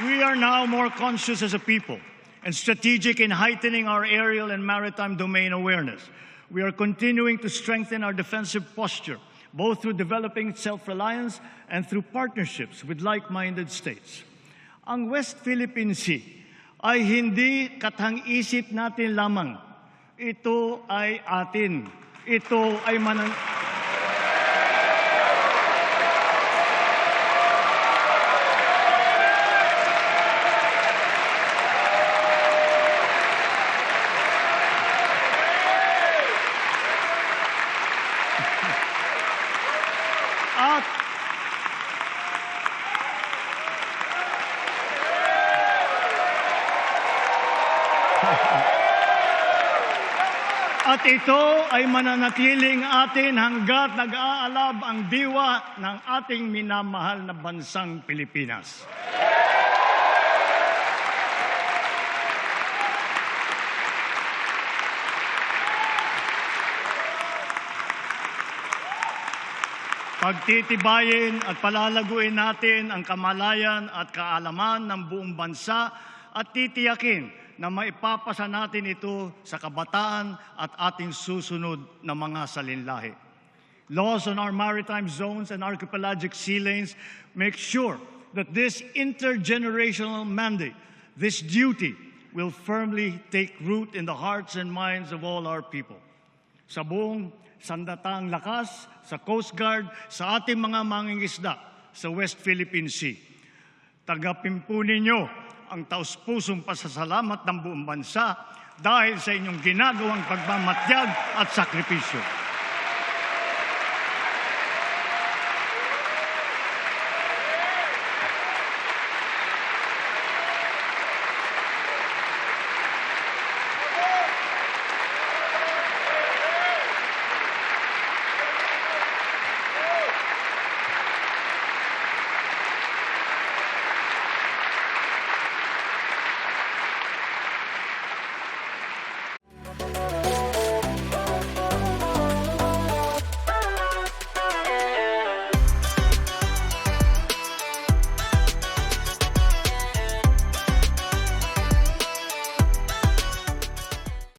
We are now more conscious as a people and strategic in heightening our aerial and maritime domain awareness. We are continuing to strengthen our defensive posture, both through developing self-reliance and through partnerships with like-minded states. Ang West Philippine Sea ay hindi katang-isip natin lamang. Ito ay atin. Ito ay manan... At At ito ay mananatiling atin hanggat nag-aalab ang diwa ng ating minamahal na bansang Pilipinas. Pagtitibayin at palalaguin natin ang kamalayan at kaalaman ng buong bansa at titiyakin na maipapasa natin ito sa kabataan at ating susunod na mga salinlahi. Laws on our maritime zones and archipelagic sea lanes make sure that this intergenerational mandate, this duty, will firmly take root in the hearts and minds of all our people sa buong sandatang lakas, sa Coast Guard, sa ating mga mangingisda sa West Philippine Sea. Tagapin po ninyo ang taus-pusong pasasalamat ng buong bansa dahil sa inyong ginagawang pagmamatyag at sakripisyo.